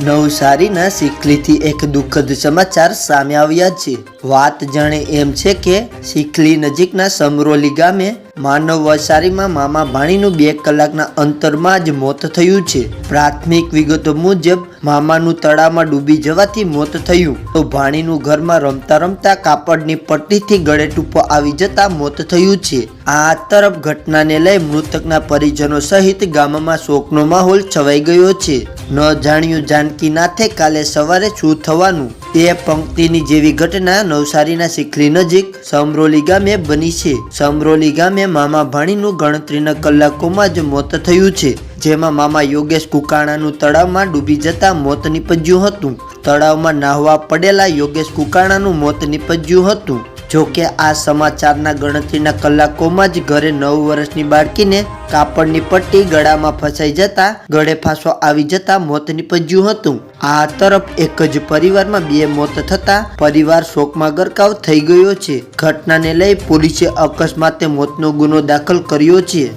નવસારીના સિકલીથી એક દુઃખદ સમાચાર સામે આવ્યા છે. વાત જાણે એમ છે કે સિકલી નજીકના સમરોલી ગામે માનવ વસારીમાં મામા ભાણીનું બે કલાકના અંતરમાં જ મોત થયું છે. પ્રાથમિક વિગતો મુજબ, મામાનું તળાવમાં ડૂબી જવાથી મોત થયું. તો ભાણીનું ઘરમાં રમતા રમતા કાપડની પટ્ટીથી ગળે ટૂંપો આવી જતા મોત થયું છે. આ તરફ ઘટનાને લઈ મૃતકના પરિજનો સહિત ગામમાં શોકનો માહોલ છવાઈ ગયો છે. ન જાણ્યું જાનકીનાથે કાલે સવારે શું થવાનું? તે પંક્તિની જેવી ઘટના નવસારીના સિખલી નજીક સમરોલી ગામે બની છે. સમરોલી ગામે મામા ભાણીનું ગણતરીના કલાકોમાં જ મોત થયું છે. જેમાં મામા યોગેશ કુકાણાનું તળાવમાં ડૂબી જતા મોત નીપજ્યું હતું. તળાવમાં નાહવા પડેલા યોગેશ કુકાણાનું મોત નીપજ્યું હતું. જો કે આ સમાચારના ગણતરીના કલાકોમાં જ ઘરે નવ વર્ષની બાળકીને કાપડની પટ્ટી ગળામાં ફસાઈ જતા, ગળે ફાંસો આવી જતા મોત નીપજ્યું હતું. આ તરફ એક જ પરિવારમાં બે મોત થતા પરિવાર શોકમાં ગરકાવ થઈ ગયો છે. ઘટનાને લઈ પોલીસે અકસ્માતે મોતનો ગુનો દાખલ કર્યો છે.